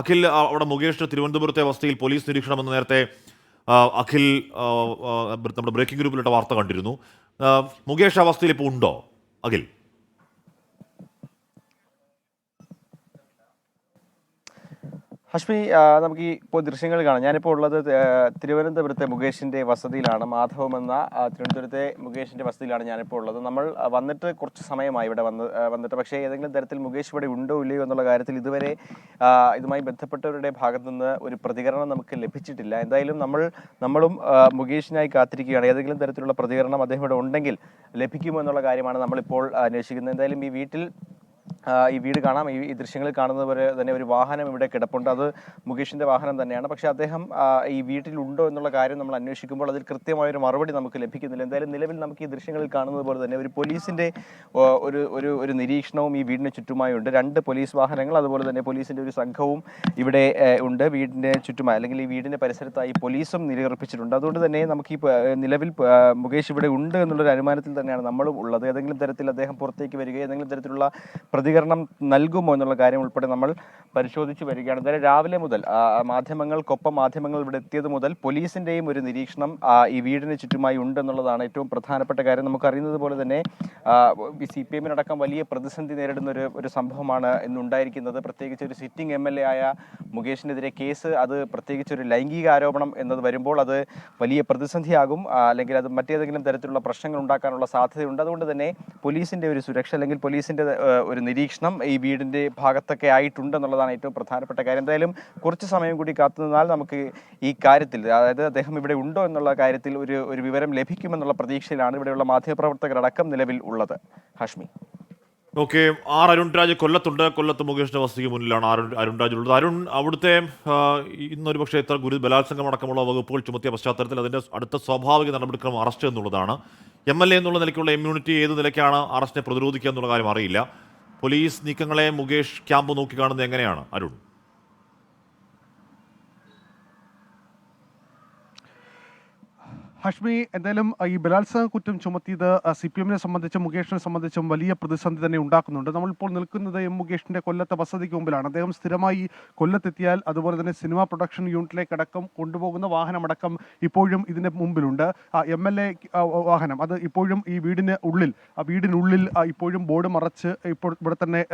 അഖിൽ അവിടെ മുകേഷ് തിരുവനന്തപുരത്തെ അവസ്ഥയിൽ പോലീസ് നിരീക്ഷണം എന്ന് നേരത്തെ അഖിൽ നമ്മുടെ ബ്രേക്കിംഗ് ഗ്രൂപ്പിലിട്ട വാർത്ത കണ്ടിരുന്നു. മുകേഷ് അവസ്ഥയിൽ ഇപ്പോൾ ഉണ്ടോ അഖിൽ? ഹഷ്മി നമുക്ക് ഈ ഇപ്പോൾ ദൃശ്യങ്ങൾ കാണാം. ഞാനിപ്പോൾ ഉള്ളത് തിരുവനന്തപുരത്തെ മുകേഷിന്റെ വസതിയിലാണ്. മാധവം എന്ന തിരുവനന്തപുരത്തെ മുകേഷിന്റെ വസതിയിലാണ് ഞാനിപ്പോൾ ഉള്ളത്. നമ്മൾ വന്നിട്ട് കുറച്ച് സമയമായി ഇവിടെ വന്ന് വന്നിട്ട്. പക്ഷേ ഏതെങ്കിലും തരത്തിൽ മുകേഷ് ഇവിടെ ഉണ്ടോ ഇല്ലയോ എന്നുള്ള കാര്യത്തിൽ ഇതുവരെ ഇതുമായി ബന്ധപ്പെട്ടവരുടെ ഭാഗത്തു നിന്ന് ഒരു പ്രതികരണം നമുക്ക് ലഭിച്ചിട്ടില്ല. എന്തായാലും നമ്മൾ നമ്മളും മുകേഷിനായി കാത്തിരിക്കുകയാണ്. ഏതെങ്കിലും തരത്തിലുള്ള പ്രതികരണം അദ്ദേഹം ഇവിടെ ഉണ്ടെങ്കിൽ ലഭിക്കുമോ എന്നുള്ള കാര്യമാണ് നമ്മളിപ്പോൾ അന്വേഷിക്കുന്നത്. എന്തായാലും ഈ വീട്ടിൽ ഈ വീട് കാണാം. ഈ ദൃശ്യങ്ങളിൽ കാണുന്നത് പോലെ തന്നെ ഒരു വാഹനം ഇവിടെ കിടപ്പുണ്ട്. അത് മുകേഷിന്റെ വാഹനം തന്നെയാണ്. പക്ഷെ അദ്ദേഹം ഈ വീട്ടിലുണ്ടോ എന്നുള്ള കാര്യം നമ്മൾ അന്വേഷിക്കുമ്പോൾ അതിൽ കൃത്യമായ ഒരു മറുപടി നമുക്ക് ലഭിക്കുന്നില്ല. എന്തായാലും നിലവിൽ നമുക്ക് ഈ ദൃശ്യങ്ങളിൽ കാണുന്നത് പോലെ തന്നെ ഒരു പോലീസിന്റെ ഒരു ഒരു ഒരു നിരീക്ഷണവും ഈ വീടിന് ചുറ്റുമായി ഉണ്ട്. രണ്ട് പോലീസ് വാഹനങ്ങൾ അതുപോലെ തന്നെ പോലീസിന്റെ ഒരു സംഘവും ഇവിടെ ഉണ്ട്. വീടിന്റെ ചുറ്റുമായി അല്ലെങ്കിൽ ഈ വീടിന്റെ പരിസരത്തായി പോലീസും നിലയുറപ്പിച്ചിട്ടുണ്ട്. അതുകൊണ്ട് തന്നെ നമുക്ക് ഈ നിലവിൽ മുകേഷ് ഇവിടെ ഉണ്ട് എന്നുള്ളൊരു അനുമാനത്തിൽ തന്നെയാണ് നമ്മളും ഉള്ളത്. ഏതെങ്കിലും തരത്തിൽ അദ്ദേഹം പുറത്തേക്ക് വരികയോ ഏതെങ്കിലും തരത്തിലുള്ള പ്രതികരണം നൽകുമോ എന്നുള്ള കാര്യം ഉൾപ്പെടെ നമ്മൾ പരിശോധിച്ച് വരികയാണ്. ഇന്നലെ രാവിലെ മുതൽ മാധ്യമങ്ങൾക്കൊപ്പം മാധ്യമങ്ങൾ ഇവിടെ എത്തിയത് മുതൽ പോലീസിന്റെയും ഒരു നിരീക്ഷണം ഈ വീടിന് ചുറ്റുമായി ഉണ്ടെന്നുള്ളതാണ് ഏറ്റവും പ്രധാനപ്പെട്ട കാര്യം. നമുക്കറിയുന്നത് പോലെ തന്നെ സി പി എമ്മിനടക്കം വലിയ പ്രതിസന്ധി നേരിടുന്ന ഒരു ഒരു സംഭവമാണ് ഇന്നുണ്ടായിരിക്കുന്നത്. പ്രത്യേകിച്ച് ഒരു സിറ്റിംഗ് എം എൽ എ ആയ മുകേഷിനെതിരെ കേസ് അത് പ്രത്യേകിച്ച് ഒരു ലൈംഗിക ആരോപണം എന്നത് വരുമ്പോൾ അത് വലിയ പ്രതിസന്ധിയാകും. അല്ലെങ്കിൽ അത് മറ്റേതെങ്കിലും തരത്തിലുള്ള പ്രശ്നങ്ങൾ ഉണ്ടാക്കാനുള്ള സാധ്യതയുണ്ട്. അതുകൊണ്ട് തന്നെ പോലീസിന്റെ ഒരു സുരക്ഷ അല്ലെങ്കിൽ പോലീസിന്റെ ഒരു നിരീക്ഷണം ഈ വീടിന്റെ ഭാഗത്തൊക്കെ ആയിട്ടുണ്ട് എന്നുള്ളതാണ് ഏറ്റവും പ്രധാനപ്പെട്ട കാര്യം. എന്തായാലും കുറച്ച് സമയം കൂടി കാത്തുനിന്നാൽ നമുക്ക് ഈ കാര്യത്തിൽ അതായത് അദ്ദേഹം ഇവിടെ ഉണ്ടോ എന്നുള്ള കാര്യത്തിൽ ഒരു ഒരു വിവരം ലഭിക്കുമെന്നുള്ള പ്രതീക്ഷയിലാണ് ഇവിടെയുള്ള മാധ്യമപ്രവർത്തകരടക്കം നിലവിൽ ഉള്ളത്. ഹഷ്മി. ഓക്കെ ആർ അരുൺ രാജ് കൊല്ലത്തുണ്ട്. കൊല്ലത്ത് മുകേഷിന്റെ വസതിക്ക് മുന്നിലാണ് അരുൺ രാജ് ഉള്ളത്. അരുൺ അവിടുത്തെ ഇന്നൊരു പക്ഷേ ഇത്ര ഗുരു ബലാത്സംഗം അടക്കമുള്ള വകുപ്പുകൾ ചുമത്തിയ പശ്ചാത്തലത്തിൽ അതിന്റെ അടുത്ത സ്വാഭാവിക നടപടിക്രമം അറസ്റ്റ് എന്നുള്ളതാണ്. എം എൽ എ എന്നുള്ള നിലയ്ക്കുള്ള ഇമ്മ്യൂണിറ്റി ഏത് നിലയ്ക്കാണ് അറസ്റ്റിനെ പ്രതിരോധിക്കുക എന്നുള്ള കാര്യം അറിയില്ല. പോലീസ് നീക്കങ്ങളെ മുകേഷ് ക്യാമ്പ് നോക്കിക്കാണുന്നത് എങ്ങനെയാണ് അരുൺ? ഹഷ്മി എന്തായാലും ഈ ബലാത്സംഗ കുറ്റം ചുമത്തിയത് സി പി എമ്മിനെ സംബന്ധിച്ചും മുകേഷിനെ സംബന്ധിച്ചും വലിയ പ്രതിസന്ധി തന്നെ ഉണ്ടാക്കുന്നുണ്ട്. നമ്മളിപ്പോൾ നിൽക്കുന്നത് എം മുകേഷിന്റെ കൊല്ലത്തെ വസതിക്ക് മുമ്പിലാണ്. അദ്ദേഹം സ്ഥിരമായി കൊല്ലത്തെത്തിയാൽ അതുപോലെ തന്നെ സിനിമാ പ്രൊഡക്ഷൻ യൂണിറ്റിലേക്ക് അടക്കം കൊണ്ടുപോകുന്ന വാഹനമടക്കം ഇപ്പോഴും ഇതിന്റെ മുമ്പിലുണ്ട്. എം എൽ എ വാഹനം. അത് ഇപ്പോഴും ഈ വീടിന് ഉള്ളിൽ ആ വീടിനുള്ളിൽ ഇപ്പോഴും ബോർഡ് മറച്ച് ഇപ്പോൾ ഇവിടെ തന്നെ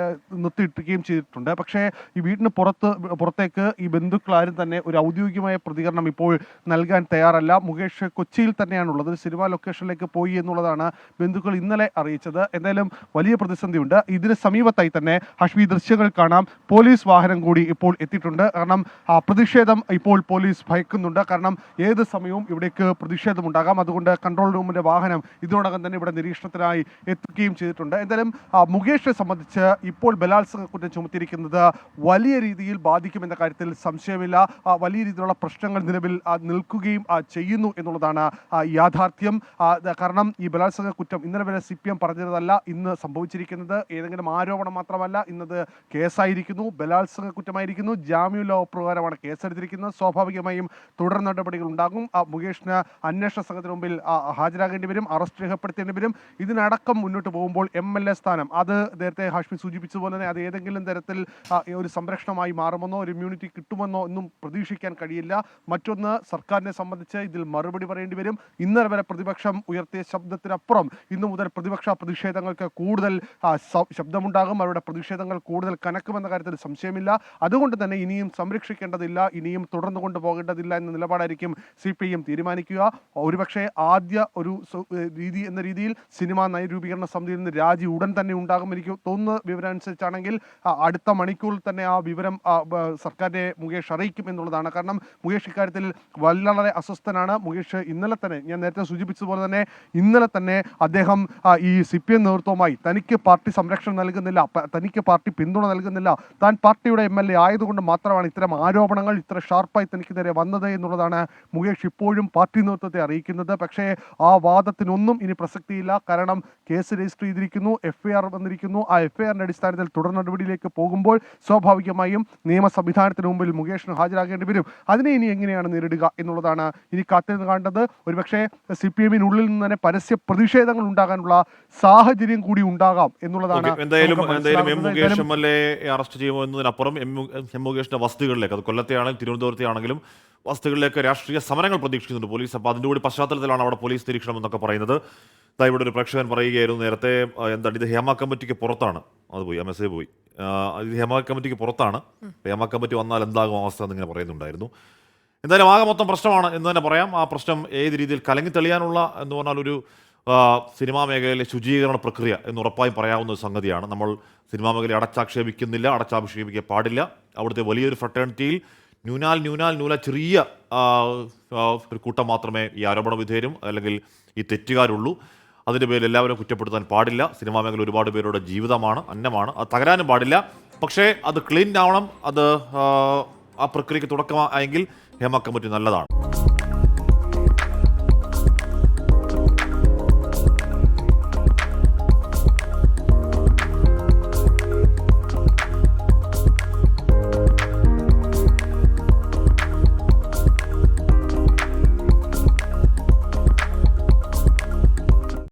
നിർത്തിയിട്ടുകയും ചെയ്തിട്ടുണ്ട്. പക്ഷേ ഈ വീടിന് പുറത്ത് പുറത്തേക്ക് ഈ ബന്ധുക്കളാരും തന്നെ ഒരു ഔദ്യോഗികമായ പ്രതികരണം ഇപ്പോൾ നൽകാൻ തയ്യാറല്ല. മുകേഷ് കൊച്ചിയിൽ തന്നെയാണുള്ളത്. സിനിമാ ലൊക്കേഷനിലേക്ക് പോയി എന്നുള്ളതാണ് ബന്ധുക്കൾ ഇന്നലെ അറിയിച്ചത്. എന്തായാലും വലിയ പ്രതിസന്ധിയുണ്ട്. ഇതിന് സമീപത്തായി തന്നെ ഹഷ്മി ദൃശ്യങ്ങൾ കാണാം. പോലീസ് വാഹനം കൂടി ഇപ്പോൾ എത്തിയിട്ടുണ്ട്. കാരണം പ്രതിഷേധം ഇപ്പോൾ പോലീസ് ഭയക്കുന്നുണ്ട്. കാരണം ഏത് സമയവും ഇവിടേക്ക് പ്രതിഷേധമുണ്ടാകാം അതുകൊണ്ട് കൺട്രോൾ റൂമിന്റെ വാഹനം ഇതിനോടകം തന്നെ ഇവിടെ നിരീക്ഷണത്തിനായി എത്തുകയും ചെയ്തിട്ടുണ്ട്. എന്തായാലും മുകേഷിനെ സംബന്ധിച്ച് ഇപ്പോൾ ബലാത്സംഗ കുറ്റം ചുമത്തിയിരിക്കുന്നത് വലിയ രീതിയിൽ ബാധിക്കുമെന്ന കാര്യത്തിൽ സംശയമില്ല. വലിയ രീതിയിലുള്ള പ്രശ്നങ്ങൾ നിലവിൽ നിൽക്കുകയും ചെയ്യുന്നു എന്നുള്ളതാണ് യാഥാർത്ഥ്യം കാരണം ഈ ബലാത്സംഗ കുറ്റം ഇന്നലെ വരെ സി പി എം പറഞ്ഞതല്ല ഇന്ന് സംഭവിച്ചിരിക്കുന്നത് ഏതെങ്കിലും ആരോപണം മാത്രമല്ല ഇന്നത് കേസായിരിക്കുന്നു ബലാത്സംഗ കുറ്റമായിരിക്കുന്നു ജാമ്യമില്ലാ പ്രകാരമാണ് കേസെടുത്തിരിക്കുന്നത്. സ്വാഭാവികമായും തുടർ നടപടികൾ ഉണ്ടാകും. മുകേഷിന് അന്വേഷണ സംഘത്തിന് മുമ്പിൽ ഹാജരാകേണ്ടി വരും അറസ്റ്റ് രേഖപ്പെടുത്തേണ്ടി വരും. ഇതിനടക്കം മുന്നോട്ട് പോകുമ്പോൾ എം എൽ എ സ്ഥാനം അത് നേരത്തെ ഹാഷ്മി സൂചിപ്പിച്ചതുപോലെ തന്നെ അത് ഏതെങ്കിലും തരത്തിൽ ഒരു സംരക്ഷണമായി മാറുമെന്നോ ഒരു ഇമ്മ്യൂണിറ്റി കിട്ടുമെന്നോ ഒന്നും പ്രതീക്ഷിക്കാൻ കഴിയില്ല. മറ്റൊന്ന് സർക്കാരിനെ സംബന്ധിച്ച് ഇതിൽ മറുപടി പറയേണ്ടി വരും. ഇന്നലെ വരെ പ്രതിപക്ഷം ഉയർത്തിയ ശബ്ദത്തിനപ്പുറം ഇന്നു മുതൽ പ്രതിപക്ഷ പ്രതിഷേധങ്ങൾക്ക് കൂടുതൽ ശബ്ദമുണ്ടാകും. അവരുടെ പ്രതിഷേധങ്ങൾ കൂടുതൽ കനക്കുമെന്ന കാര്യത്തിൽ സംശയമില്ല. അതുകൊണ്ട് തന്നെ ഇനിയും സംരക്ഷിക്കേണ്ടതില്ല. ഇനിയും തുടർന്നു കൊണ്ടുപോകേണ്ടതില്ല എന്ന നിലപാടായിരിക്കും സി പി ഐ തീരുമാനിക്കുക. ഒരുപക്ഷെ ആദ്യ ഒരു രീതി എന്ന രീതിയിൽ സിനിമാ നയരൂപീകരണ സമിതിയിൽ നിന്ന് രാജി ഉടൻ തന്നെ ഉണ്ടാകും എനിക്ക് തോന്നുന്ന വിവരം അനുസരിച്ചാണെങ്കിൽ അടുത്ത മണിക്കൂറിൽ തന്നെ ആ വിവരം സർക്കാരിനെ മുകേഷ് അറിയിക്കും എന്നുള്ളതാണ്. കാരണം മുകേഷ് ഇക്കാര്യത്തിൽ വളരെ അസ്വസ്ഥനാണ്. മുകേഷ് ഇന്നലെ തന്നെ ഞാൻ നേരത്തെ സൂചിപ്പിച്ചതുപോലെ തന്നെ ഇന്നലെ തന്നെ അദ്ദേഹം ഈ സി പി എം തനിക്ക് പാർട്ടി സംരക്ഷണം നൽകുന്നില്ല തനിക്ക് പാർട്ടി പിന്തുണ നൽകുന്നില്ല. താൻ പാർട്ടിയുടെ എം എൽ എ ആയതുകൊണ്ട് മാത്രമാണ് ഇത്തരം ആരോപണങ്ങൾ ഇത്ര ഷാർപ്പായി തനിക്ക് നേരെ വന്നത് എന്നുള്ളതാണ് മുകേഷ് ഇപ്പോഴും പാർട്ടി നേതൃത്വത്തെ അറിയിക്കുന്നത്. പക്ഷേ ആ വാദത്തിനൊന്നും ഇനി പ്രസക്തിയില്ല. കാരണം കേസ് രജിസ്റ്റർ ചെയ്തിരിക്കുന്നു എഫ് ഐ ആർ വന്നിരിക്കുന്നു. ആ എഫ് ഐ ആറിന്റെ അടിസ്ഥാനത്തിൽ തുടർ നടപടിയിലേക്ക് പോകുമ്പോൾ സ്വാഭാവികമായും നിയമ സംവിധാനത്തിന് മുമ്പിൽ മുകേഷിന് ഹാജരാകേണ്ടി വരും. അതിനെ ഇനി എങ്ങനെയാണ് നേരിടുക എന്നുള്ളതാണ് ഇനി കാത്തിരുന്ന് കാണേണ്ടത്. ഒരുപക്ഷെ സി പി എമ്മിനുള്ളിൽ നിന്ന് തന്നെ പരസ്യ പ്രതിഷേധങ്ങൾ ഉണ്ടാകാനുള്ള സാഹചര്യം കൂടി ഉണ്ടാകാം എന്നുള്ളതാണ് എന്തായാലും എന്തായാലും എം മനസ്സിലാകുന്നത്. Mukesh M L A arrest ചെയ്യുമോ എന്നതിനപ്പുറം എം മുകേഷിന്റെ വസ്തുക്കളിലേക്ക് അത് കൊല്ലത്തെ ആണെങ്കിലും തിരുവനന്തപുരത്തെ ആണെങ്കിലും വസ്തുക്കളിലേക്ക് രാഷ്ട്രീയ സമരങ്ങൾ പ്രതീക്ഷിക്കുന്നുണ്ട് പോലീസ്. അപ്പോൾ അതിന്റെ കൂടി പശ്ചാത്തലത്തിലാണ് അവിടെ പോലീസ് നിരീക്ഷണം എന്നൊക്കെ പറയുന്നത്. ഇവിടെ ഒരു പ്രേക്ഷകൻ പറയുകയായിരുന്നു നേരത്തെ എന്താണ് ഇത് ഹേമ കമ്മിറ്റിക്ക് പുറത്താണ്. അത് പോയി എം എസ് എ പോയി. ഇത് ഹേമ കമ്മിറ്റിക്ക് പുറത്താണ്. ഹേമ കമ്മിറ്റി വന്നാൽ എന്താകും അവസ്ഥ എന്നിങ്ങനെ പറയുന്നുണ്ടായിരുന്നു. എന്തായാലും ആകെ മൊത്തം പ്രശ്നമാണ് എന്ന് തന്നെ പറയാം. ആ പ്രശ്നം ഏത് രീതിയിൽ കലങ്ങി തെളിയാനുള്ള എന്ന് പറഞ്ഞാൽ ഒരു സിനിമാ മേഖലയിലെ ശുചീകരണ പ്രക്രിയ എന്ന് ഉറപ്പായും പറയാവുന്ന ഒരു സംഗതിയാണ്. നമ്മൾ സിനിമാ മേഖലയെ അടച്ചാക്ഷേപിക്കുന്നില്ല അടച്ചാക്ഷേപിക്കാൻ പാടില്ല. അവിടുത്തെ വലിയൊരു ഫ്രട്ടേണിറ്റിയിൽ ന്യൂനാൽ ന്യൂനാൽ ന്യൂല ചെറിയ ഒരു കൂട്ടം മാത്രമേ ഈ ആരോപണ വിധേയരും അല്ലെങ്കിൽ ഈ തെറ്റുകാരുള്ളൂ. അതിന്റെ പേരിൽ എല്ലാവരും കുറ്റപ്പെടുത്താൻ പാടില്ല. സിനിമാ മേഖല ഒരുപാട് പേരുടെ ജീവിതമാണ് അന്നമാണ്. അത് തകരാനും പാടില്ല. പക്ഷേ അത് ക്ലീൻ ആവണം. അത് ആ, പ്രക്രിയക്ക് തുടക്കമായെങ്കിൽ ഹേമ കമ്മിറ്റി നല്ലതാണ്.